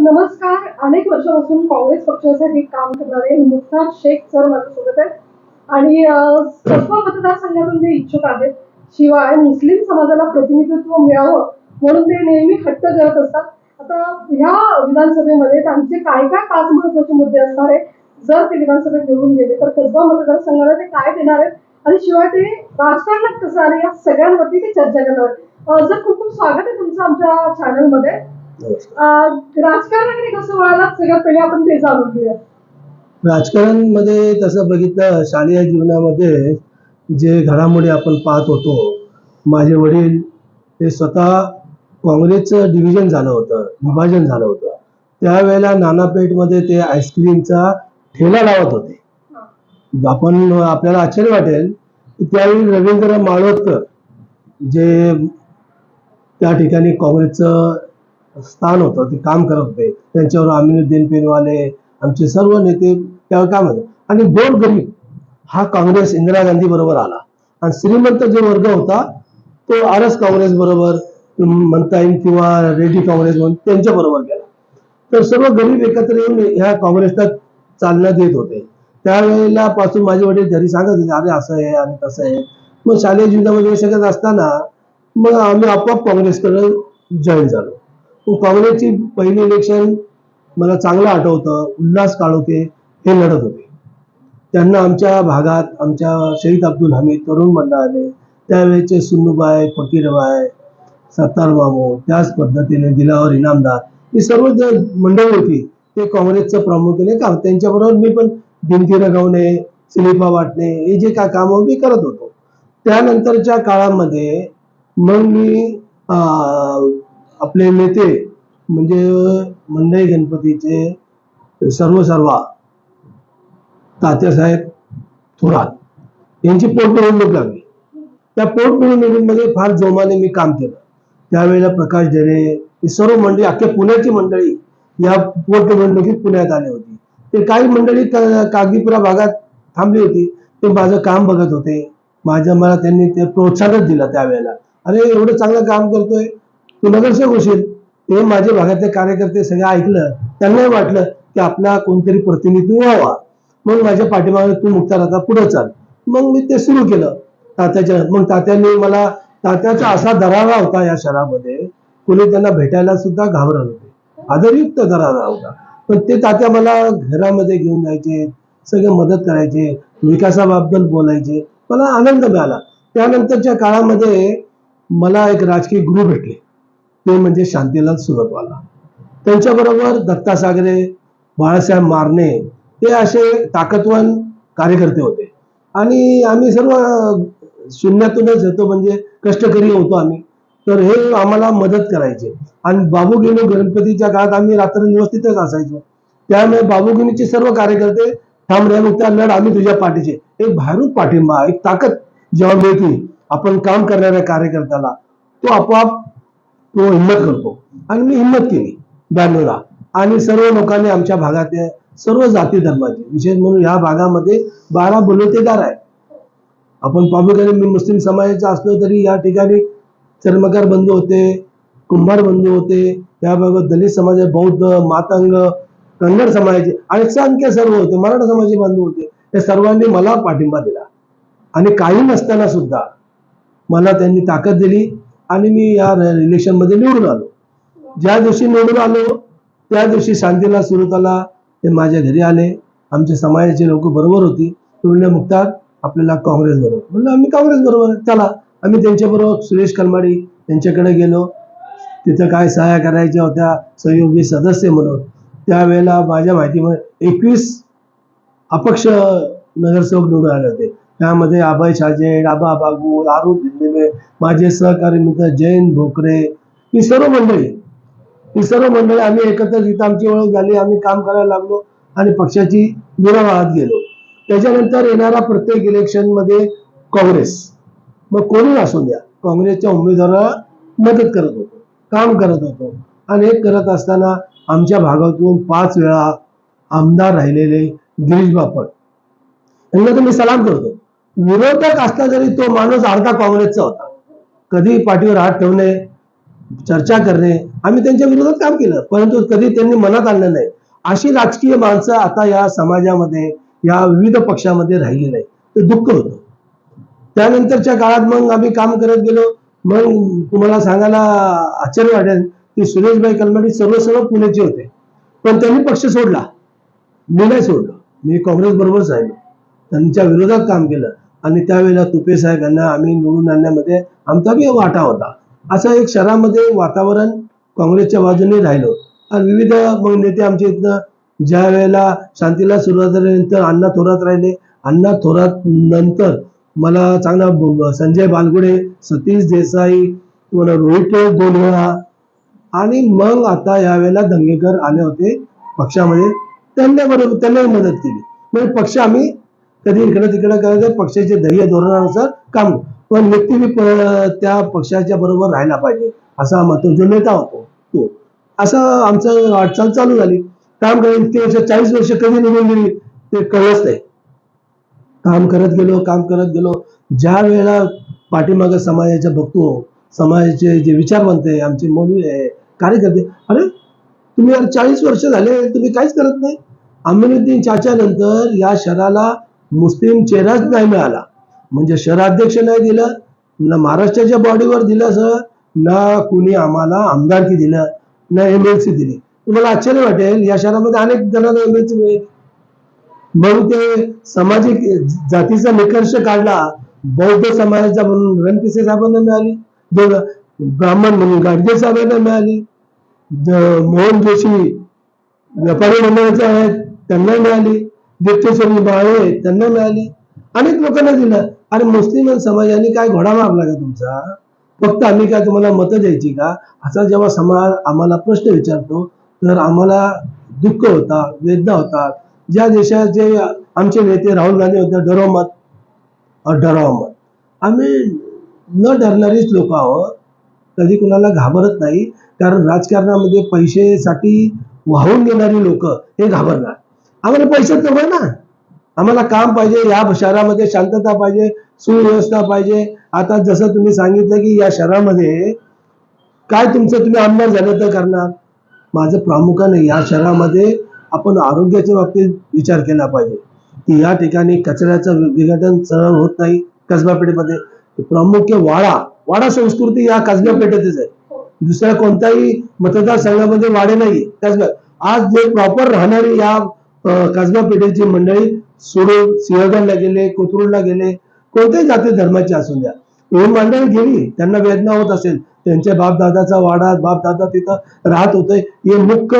नमस्कार. अनेक वर्षापासून काँग्रेस पक्षासाठी काम करणारे मुख्तार शेख सर माझ्यासोबत आहेत. आणि अं, सर्व मतदारसंघातून ते इच्छुक आहेत. शिवाय मुस्लिम समाजाला प्रतिनिधित्व मिळावं म्हणून ते नेहमी हट्ट करत असतात. आता ह्या विधानसभेमध्ये त्यांचे काय काय पाच महत्त्वाचे मुद्दे असणार आहे जर ते विधानसभेत निवडून गेले तर कसबा मतदारसंघाला ते काय देणार आहेत? आणि शिवाय ते राजकारणात कसं आहे या सगळ्यांवरती ते चर्चा करणार आहेत. जर खूप खूप स्वागत आहे तुमचं आमच्या चॅनलमध्ये राजकारणाकडे कसं वळालात? सगळ्यात पहिले आपण ते जाणून घेऊया. राजकारणमध्ये तसं बघितलं शालेय जीवनामध्ये जे घडामोडी आपण पाहत होतो माझे वडील ते स्वतः काँग्रेसचं डिव्हिजन झालं होतं विभाजन झालं होतं. त्यावेळेला नानापेठमध्ये ते आईस्क्रीमचा ठेला लावत होते. आपण आपल्याला आश्चर्य वाटेल की त्यावेळी रवींद्र माळोदकर जे त्या ठिकाणी काँग्रेसचं स्थान होतं ते काम करत होते. त्यांच्यावर अमिनुद्दीन पेनवाले आमचे सर्व नेते त्यावर काम होते. आणि दोन गरीब हा काँग्रेस इंदिरा गांधी बरोबर आला. आणि श्रीमंत जो वर्ग होता तो आर एस काँग्रेस बरोबर म्हणता येईल किंवा रेड्डी काँग्रेस म्हणून त्यांच्या बरोबर गेला. तर सर्व गरीब एकत्र येऊन ह्या काँग्रेसला चालना देत होते. त्यावेळेला पासून माझे वडील घरी सांगत होते अरे असं आहे आणि तसं आहे. मग शालेय जीवनामध्ये हे असताना मग आम्ही आपोआप काँग्रेसकडे जॉईन झालो. काँग्रेसची पहिली इलेक्शन मला चांगलं आठवतं. उल्हास काळोखे हे लढत होते. त्यांना आमच्या भागात आमच्या शहीद अब्दुल हमीद तरुण मंडळाने त्यावेळेचे सुन्नूबाई फकीरबाई सत्तार मामू त्याच पद्धतीने दिलावर इनामदार ही सर्व जे मंडळी होती ते काँग्रेसचं प्रामुख्याने काम त्यांच्याबरोबर मी पण भिंती रंगवणे सिलिपा वाटणे हे जे काय कामं मी करत होतो. त्यानंतरच्या काळामध्ये मग मी आपले नेते म्हणजे मंडई गणपतीचे सर्व सर्वा तात्यासाहेब थोरात यांची पोटनिवडणूक लागली. त्या पोटनिवडणुकीमध्ये फार जोमाने मी काम केलं. त्यावेळेला प्रकाश डेरे सर्व मंडळी अख्ख्या पुण्याची मंडळी या पोटनिवडणुकीत पुण्यात आले होती. ते काही मंडळी कागदीपुरा भागात थांबली होती. ते माझं काम बघत होते. माझ्या मला त्यांनी ते प्रोत्साहनच दिलं त्यावेळेला. अरे एवढं चांगलं काम करतोय. तू नगरसेवक होशील ते माझ्या भागातले कार्यकर्ते सगळे ऐकलं. त्यांनाही वाटलं की आपला कोणतरी प्रतिनिधी व्हावा. मग माझ्या पाठीमागे तू मुक्तार आता पुढे चाल. मग मी ते सुरू केलं. तात्याच्या मग तात्यांनी मला तात्याचा असा दरारा होता या शहरामध्ये कोणी त्यांना भेटायला सुद्धा घाबरत होते. आदरयुक्त दरारा होता. पण ते तात्या मला घरामध्ये घेऊन जायचे सगळे मदत करायचे विकासाबद्दल बोलायचे. मला आनंद मिळाला. त्यानंतरच्या काळामध्ये मला एक राजकीय गुरु भेटले. ते म्हणजे शांतीलाल सुरतवाला. त्यांच्याबरोबर दत्ता सागरे बाळासाहेब मारणे ते असे ताकदवान कार्यकर्ते होते. आणि आम्ही सर्व शून्यातूनच येतो म्हणजे कष्टकरी होतो आम्ही. तर हे आम्हाला मदत करायचे. आणि बाबूगिनी गणपतीच्या काळात आम्ही रात्रंदिवस तिथेच असायचो. त्यामुळे बाबूगिनीचे सर्व कार्यकर्ते थांब रे त्या लढ आम्ही तुझ्या पाठीचे एक बाहेरून पाठिंबा एक ताकद जेव्हा मिळते आपण काम करणाऱ्या कार्यकर्त्याला तो आपोआप तो हिंमत करतो. आणि मी हिंमत केली ब्याण्णवला आणि सर्व लोकांनी आमच्या भागातल्या सर्व जाती धर्माचे विशेष म्हणून या भागामध्ये बारा बलुतेदार आहे आपण प्रामुख्याने मी मुस्लिम समाजाचा असलो तरी या ठिकाणी चर्मकार बंधू होते कुंभार बंधू होते त्याबाबत दलित समाज बौद्ध मातंग कन्नड समाजाचे आणि असंख्य सर्व होते मराठा समाजाचे बंधू होते. या सर्वांनी मला पाठिंबा दिला. आणि काही नसताना सुद्धा मला त्यांनी ताकद दिली. आणि मी या इलेक्शनमध्ये निवडून आलो. ज्या दिवशी निवडून आलो त्या दिवशी शांतीला सुरताला ते माझ्या घरी आले. आमच्या समाजाचे लोक बरोबर होती. ते म्हणले मुक्तार आपल्याला काँग्रेस बरोबर. म्हणलं आम्ही काँग्रेस बरोबर. चला. आम्ही त्यांच्याबरोबर सुरेश कलमाडी यांच्याकडे गेलो. तिथं काय सहाय्या करायच्या होत्या? सहयोगी सदस्य म्हणून. त्यावेळेला माझ्या माहितीमध्ये एकवीस अपक्ष नगरसेवक निवडून आले होते. त्यामध्ये अभय शाजे आबा बागू आरू माझे सहकारी मित्र जैन भोकरे ही सर्व मंडळी. ही सर्व मंडळी आम्ही एकत्र इथं आमची ओळख झाली आम्ही काम करायला लागलो आणि पक्षाची विरावात गेलो. त्याच्यानंतर येणारा प्रत्येक इलेक्शनमध्ये काँग्रेस. मग कोणी असू द्या? काँग्रेसच्या उमेदवाराला मदत करत होतो काम करत होतो. आणि हे करत असताना आमच्या भागातून पाच वेळा आमदार राहिलेले गिरीश बापट. यांना तर मी सलाम करतो. विरोधक असता तरी तो माणूस अर्धा काँग्रेसचा होता. कधी पाठीवर हात ठेवणे चर्चा करणे आम्ही त्यांच्या विरोधात काम केलं. परंतु कधी त्यांनी मनात आणलं नाही. अशी राजकीय माणसं आता या समाजामध्ये या विविध पक्षामध्ये राहिली नाही ते दुःख होतं. त्यानंतरच्या काळात मग आम्ही काम करत गेलो. मग तुम्हाला सांगायला आश्चर्य वाटेल की सुरेशभाई कलमाडी सर्व सर्व पुण्याचे होते. पण त्यांनी पक्ष सोडला. मी नाही सोडलो. मी काँग्रेस बरोबरच राहिलो त्यांच्या विरोधात काम केलं. आणि त्यावेळेला तुपे साहेबांना आम्ही निवडून आणण्यामध्ये आमचा बी वाटा होता. असं एक शहरामध्ये वातावरण काँग्रेसच्या बाजूने राहिलो. आणि विविध मग नेते आमच्या इथनं ज्या वेळेला शांतीला सुरुवात झाल्यानंतर अण्णा थोरात राहिले. अण्णा थोरात नंतर मला चांगला संजय बालगुडे सतीश देसाई तुम्हाला रोहित टेक आणि मग आता यावेळेला दंगेकर आले होते पक्षामध्ये. त्यांना बरोबर त्यांना मदत केली. म्हणजे पक्ष आम्ही कधी इकडे तिकडे करायचं पक्षाचे ध्येय धोरणानुसार काम. पण व्यक्ती मी त्या पक्षाच्या बरोबर राहायला पाहिजे असा मत जो नेता होतो तो. असं आमचं वाटचाल चालू झाली. काम करेन ते वर्ष चाळीस वर्ष कधी निघून गेली ते कळलंच नाही. काम करत गेलो काम करत गेलो. ज्या वेळेला पाठीमागे समाजाच्या बघतो समाजाचे जे विचार म्हणते आमचे मौली आहे कार्यकर्ते अरे तुम्ही यार चाळीस वर्ष झाले तुम्ही काहीच करत नाही. अमिनुद्दीन चाच्या नंतर या शहराला मुस्लिम चेहराच नाही मिळाला. म्हणजे शहराध्यक्ष नाही दिलं ना महाराष्ट्राच्या बॉडीवर दिलं सर ना कुणी आम्हाला आमदारकी दिलं ना एम एल सी दिली. तुम्हाला आश्चर्य वाटेल या शहरामध्ये अनेक जणांना एम एल सी मिळेल. मग ते सामाजिक जातीचा निकर्ष काढला बौद्ध समाजाचा म्हणून रणपिसे साहेबांना मिळाली दोन ब्राह्मण म्हणून गाडगे साहेबांना मिळाली मोहन जोशी व्यापारी मंडळाचे आहेत त्यांना मिळाली. दीप्तेश्वरी बाळे त्यांना मिळाली. अनेक लोकांना दिलं. अरे मुस्लिम समाजाने काय घोडा मारला का तुमचा? फक्त आम्ही काय तुम्हाला मतं द्यायची का? असा जेव्हा समाज आम्हाला प्रश्न विचारतो तर आम्हाला दुःख होता वेदना होतात. ज्या देशाचे आमचे नेते राहुल गांधी होते डरो मत डराव मत आम्ही न डरणारीच लोक आहोत. कधी कुणाला घाबरत नाही. कारण राजकारणामध्ये पैसेसाठी वाहून घेणारी लोक हे घाबरणार. आम्हाला पैसे नको ना. आम्हाला काम पाहिजे या शहरामध्ये शांतता पाहिजे सुव्यवस्था पाहिजे. आता जसं तुम्ही सांगितलं की या शहरामध्ये काय तुमचं तुम्ही आमदार झालं तर करणार? माझं प्रामुख्याने या शहरामध्ये आपण आरोग्याच्या बाबतीत विचार केला पाहिजे. की या ठिकाणी कचऱ्याचं विघटन सरळ होत नाही कसबा पेठेमध्ये प्रामुख्य वाडा वाडा संस्कृती या कसबा पेठेतच आहे. दुसऱ्या कोणत्याही मतदारसंघामध्ये वाडे नाही कसबा आज जे प्रॉपर राहणारी या कसबा पेठेची मंडळी सोडून सिंहगडला गेले कोथरूडला गेले कोणत्याही जाती धर्माची असून द्या. ही मंडळी गेली त्यांना वेदना होत असेल त्यांच्या बापदादाचा वाडा बापदादा तिथं राहत होते. हे मुख्य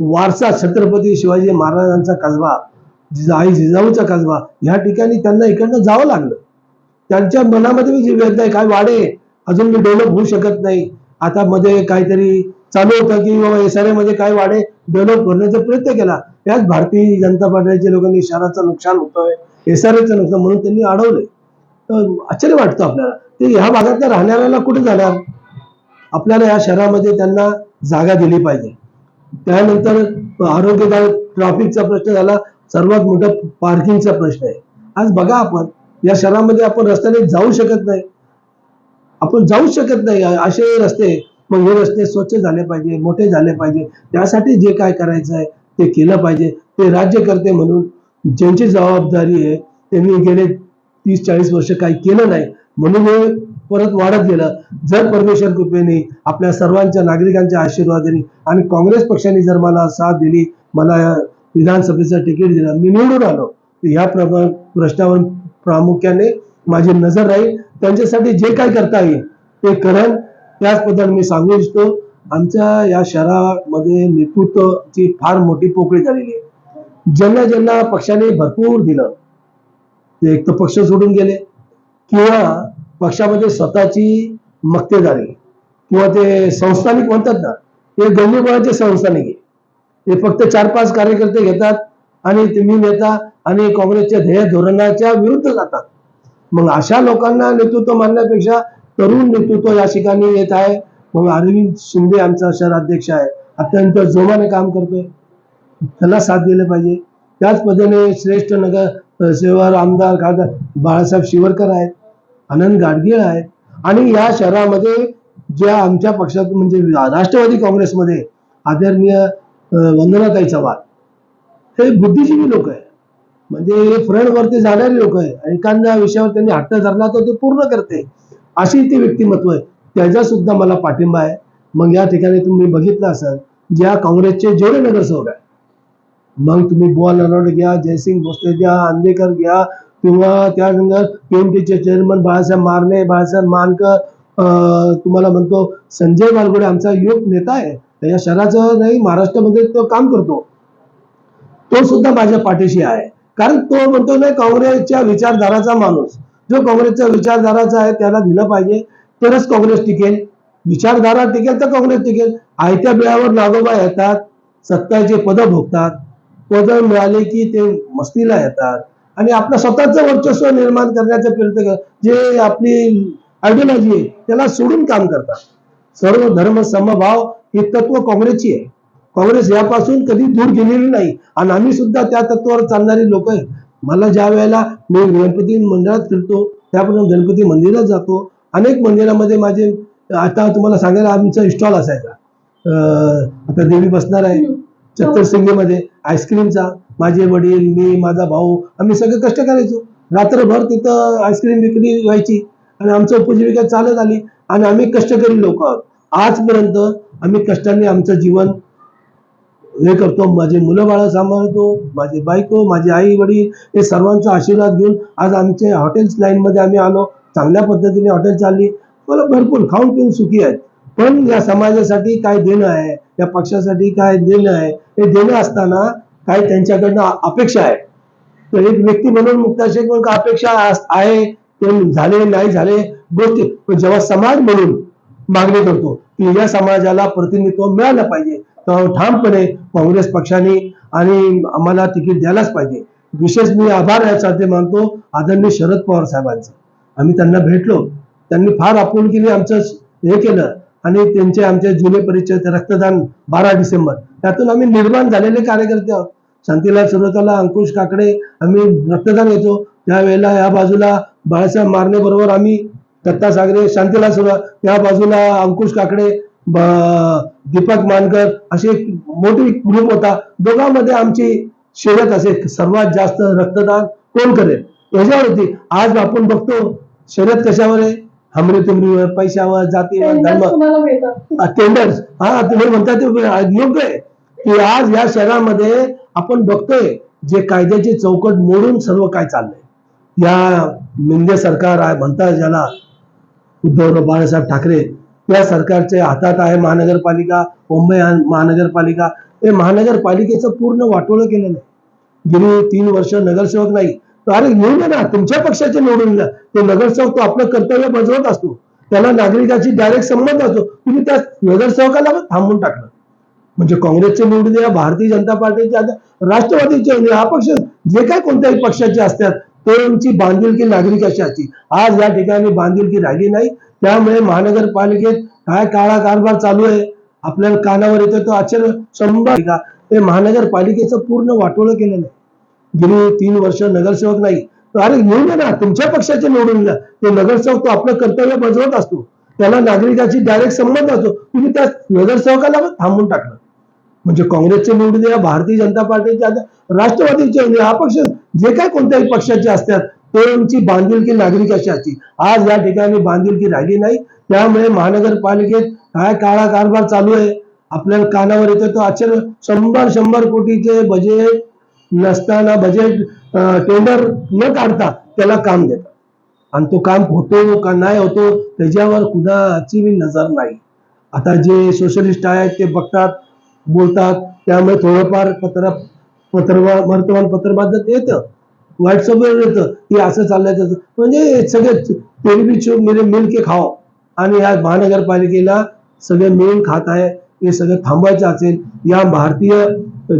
वारसा छत्रपती शिवाजी महाराजांचा कसबा जिजा- आई जिजाऊचा कसबा ह्या ठिकाणी त्यांना इकडनं जावं लागलं. त्यांच्या मनामध्ये जी वेदना आहे काय वाडे अजून मी डेव्हलप होऊ शकत नाही. आता मध्ये काहीतरी चालू होतं की बाबा एस आरमध्ये काय वाडे डेव्हलप करण्याचा प्रयत्न केला. त्याच भारतीय जनता पार्टीच्या लोकांनी शहराचं नुकसान होतंय एस आर नुकसान म्हणून त्यांनी अडवलंय. तर आश्चर्य वाटतं आपल्याला. ते ह्या भागातल्या राहणाऱ्याला कुठे जाणार? आपल्याला या शहरामध्ये त्यांना जागा दिली पाहिजे. त्यानंतर आरोग्यदायक ट्रॅफिकचा प्रश्न झाला. सर्वात मोठा पार्किंगचा प्रश्न आहे. आज बघा आपण या शहरामध्ये आपण रस्त्याने जाऊ शकत नाही. आपण जाऊ शकत नाही. असे रस्ते मग हे रस्ते स्वच्छ झाले पाहिजे मोठे झाले पाहिजे. त्यासाठी जे काय करायचं आहे ते केलं पाहिजे. ते राज्यकर्ते म्हणून ज्यांची जबाबदारी आहे त्यांनी गेले तीस चाळीस वर्ष काही केलं नाही. म्हणून हे परत वाढत गेलं. जर परमेश्वर कृपेने आपल्या सर्वांच्या नागरिकांच्या आशीर्वादाने आणि काँग्रेस पक्षाने जर मला साथ दिली मला विधानसभेचं तिकीट दिलं मी निवडून आलो या प्रश्नावर प्रामुख्याने माझी नजर राहील. त्यांच्यासाठी जे काय करता येईल ते करेन त्याच पद्धतीने मी सांगू इच्छितो आमच्या या शहरामध्ये नेतृत्वची फार मोठी पोकळी झालेली आहे. ज्यांना ज्यांना पक्षाने भरपूर दिलं ते एक तर पक्ष सोडून गेले किंवा पक्षामध्ये स्वतःची मक्तेदारी किंवा ते संस्थानिक म्हणतात ना ते गंभीरपणाचे संस्थानिक आहे. ते फक्त चार पाच कार्यकर्ते घेतात आणि तुम्ही नेता आणि काँग्रेसच्या ध्येय धोरणाच्या विरुद्ध जातात. मग अशा लोकांना नेतृत्व मानण्यापेक्षा तरुण नेतृत्व या ठिकाणी येत आहे. मग अरविंद शिंदे आमचा शहराध्यक्ष आहे. अत्यंत जोमाने काम करतोय. त्याला साथ दिले पाहिजे. त्याच पद्धतीने श्रेष्ठ नगर सेवार आमदार खासदार बाळासाहेब शिवरकर आहेत. आनंद गाडगीळ आहेत. आणि या शहरामध्ये ज्या आमच्या पक्षात म्हणजे राष्ट्रवादी काँग्रेसमध्ये आदरणीय वंदनाताई चव्हाण हे बुद्धिजीवी लोक आहे म्हणजे फ्रंटवरती जाणारी लोक आहे एखाद्या विषयावर त्यांनी हट्ट धरला तर ते पूर्ण करते. अशी ती व्यक्तिमत्व आहे. त्याचा सुद्धा मला पाठिंबा आहे. मग या ठिकाणी तुम्ही बघितलं असाल ज्या काँग्रेसचे जेवढे नगरसेवक आहे मग तुम्ही बुवा नरोडे घ्या जयसिंग भोसले घ्या आंदेकर घ्या किंवा त्यानंतर पीएमटीचे चेअरमन बाळासाहेब मारणे बाळासाहेब मानकर अं, तुम्हाला म्हणतो संजय बालगुडे आमचा युवक नेता आहे. त्याच्या शहराचं नाही महाराष्ट्रामध्ये तो काम करतो. तो सुद्धा माझ्या पाठीशी आहे. कारण तो म्हणतो नाही काँग्रेसच्या विचारधाराचा माणूस. जो काँग्रेसचा विचारधाराचा आहे त्याला दिलं पाहिजे. तरच काँग्रेस टिकेल. विचारधारा टिकेल तर काँग्रेस टिकेल. आयत्या बिळावर नागोबा येतात. सत्ताचे पद भोगतात. पद मिळाले की ते मस्तीला येतात. आणि आपलं स्वतःचं वर्चस्व निर्माण करण्याचा प्रयत्न कर जे आपली आयडिओलॉजी आहे त्याला सोडून काम करतात. सर्व धर्म समभाव हे तत्व काँग्रेसची आहे. काँग्रेस यापासून कधी दूर गेलेली नाही. आणि आम्ही सुद्धा त्या तत्वावर चालणारी लोक आहेत. मला ज्या वेळेला मी गणपती मंदिरात फिरतो त्यापासून गणपती मंदिरात जातो. अनेक मंदिरामध्ये माझे आता तुम्हाला सांगायला आमचा स्टॉल असायचा. आता देवी बसणार आहे चतुर्सिंगीमध्ये आईस्क्रीमचा माझे वडील मी माझा भाऊ आम्ही सगळे कष्ट करायचो. रात्रभर तिथं आईस्क्रीम विक्री व्हायची आणि आमचं उपजीविका चालत आली आणि आम्ही कष्टकरी लोक. आहोत आजपर्यंत आम्ही कष्टाने आमचं जीवन हे करतो. माझे मुलं बाळ सांभाळतो माझी बायको माझी आई वडील हे सर्वांचा आशीर्वाद घेऊन आज आमचे हॉटेल्स लाईनमध्ये आम्ही आलो. चांगल्या पद्धतीने हॉटेल चालली. मला भरपूर खाऊन पिऊन सुखी आहेत. पण या समाजासाठी काय देणं आहे? या पक्षासाठी काय देणं आहे? हे देणं असताना काय त्यांच्याकडनं अपेक्षा आहे? तर एक व्यक्ती म्हणून मुक्ता शेख म्हणून अपेक्षा आहे? ते झाले नाही झाले गोष्टी. पण जेव्हा समाज म्हणून मागणी करतो. की या समाजाला प्रतिनिधित्व मिळालं पाहिजे. तर ठामपणे काँग्रेस पक्षाने आणि आम्हाला तिकीट द्यायलाच पाहिजे. विशेष मी आभार यासाठी मानतो आदरणीय शरद पवार साहेबांचं. आम्ही त्यांना भेटलो. त्यांनी फार आपुलकीने आमचं हे केलं आणि त्यांचे आमचे जुने परिचय रक्तदान बारा डिसेंबर. त्यातून आम्ही निर्माण झालेले कार्यकर्ते आहोत. शांतीलाल सुरतला अंकुश काकडे आम्ही रक्तदान घेतो. त्यावेळेला या बाजूला बाळासाहेब मारणे बरोबर आम्ही दत्ता सागरे शांतीलाल सुरत या बाजूला अंकुश काकडे दीपक मानकर अशी एक मोठी ग्रुप होता. दोघांमध्ये आमची शर्यत असे सर्वात जास्त रक्तदान कोण करेल? याच्यावर होती आज आपण बघतो शर्यत कशावर आहे? हमरे तुमरीवर पैशावर जातीवर धर्म. टेंडर्स हा तुम्ही म्हणता ते योग्य आहे. की आज या शहरामध्ये आपण बघतोय जे कायद्याची चौकट मोडून सर्व काय चाललंय. या मिंदे सरकार आहे म्हणतात ज्याला उद्धवराव बाळासाहेब ठाकरे त्या सरकारच्या हातात आहे महानगरपालिका मुंबई महानगरपालिका. हे महानगरपालिकेचं पूर्ण वाटोळं केलेलं आहे. गेली तीन वर्ष नगरसेवक नाही. तर अरे येऊ ना तुमच्या पक्षाचे निवडून द्या ते नगरसेवक तो आपलं कर्तव्य बजावत असतो. त्याला नागरिकाची डायरेक्ट संबंध असतो. तुम्ही त्या नगरसेवकाला थांबून टाकलं. म्हणजे काँग्रेसचे निवडून द्या भारतीय जनता पार्टीचे राष्ट्रवादीचे हा पक्ष जे काय कोणत्याही पक्षाचे असतात तरुणची बांधिलकी नागरिकाची असते आज या ठिकाणी बांधिलकी राहिली नाही. त्यामुळे महानगरपालिकेत काय काळा कारभार चालू आहे? आपल्याला कानावर येतो तो आश्चर्य शंभर का? ते महानगरपालिकेचं पूर्ण वाटोळं केलं नाही गेली तीन वर्ष नगरसेवक नाही. तर अरे येऊ दे ना. तुमच्या पक्षाचे निवडून द्या ते नगरसेवक तो आपलं कर्तव्य बजावत असतो. त्याला नागरिकाची डायरेक्ट संबंध असतो. तुम्ही त्या नगरसेवकाला थांबून टाकलं म्हणजे काँग्रेसचे निवडून द्या भारतीय जनता पार्टीचे राष्ट्रवादीचे हा पक्ष जे काय कोणत्याही पक्षाचे असतात त्यांची बांधिलकी नागरिकाची असते. आज या ठिकाणी बांधिलकी राहिली नाही. त्यामुळे महानगरपालिकेत काय काळा कारभार चालू आहे. आपल्याला कानावर येतो तो आश्चर्य शंभर शंभर कोटीचे बजेट नसताना बजेट टेंडर न काढता त्याला काम देतात. आणि तो काम होतो का नाही होतो त्याच्यावर कुणाची मी नजर नाही. आता जे सोशलिस्ट आहेत ते बघतात बोलतात. त्यामुळे थोडंफार पत्र पत्र वर्तमानपत्र बाबत येतं. व्हॉट्सअपवर येतं. की असं चाललंय तसं. म्हणजे सगळे तेल बी मिल के खाओ आणि या महानगरपालिकेला सगळे मिळून खात आहे. हे सगळं थांबवायचं असेल या भारतीय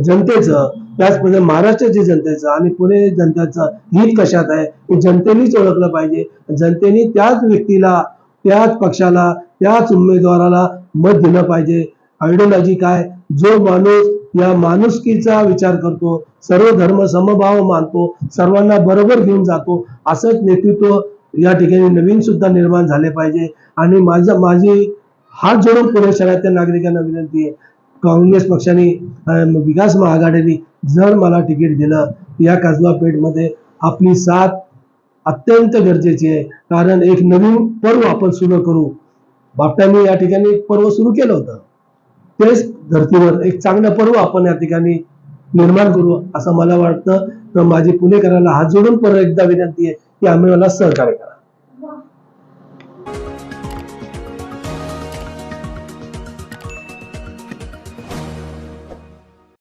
जनतेचं त्याचप्रमाणे महाराष्ट्राच्या जनतेचं आणि पुणे जनतेचं हित कशात आहे हे जनतेनेच ओळखलं पाहिजे. जनतेने त्याच व्यक्तीला त्याच पक्षाला त्याच उमेदवाराला मत दिलं पाहिजे. आयडिओलॉजी काय? जो माणूस या माणुसकीचा विचार करतो सर्व धर्म समभाव मानतो सर्वांना बरोबर घेऊन जातो असंच नेतृत्व या ठिकाणी नवीन सुद्धा निर्माण झाले पाहिजे. आणि माझं माझी हात जोडून पुणे शहरातल्या नागरिकांना विनंती आहे काँग्रेस पक्षाने विकास महाआघाडीने जर मला तिकीट दिलं या कसबा पेठमध्ये आपली साथ अत्यंत गरजेची आहे. कारण एक नवीन पर्व आपण सुरू करू. बापटांनी या ठिकाणी एक पर्व सुरू केलं होतं. तेच धर्तीवर एक चांगलं पर्व आपण या ठिकाणी निर्माण करू असं मला वाटतं. तर माझी पुणेकरांना हात जोडून परत एकदा विनंती आहे की आम्ही मला सहकार्य करा.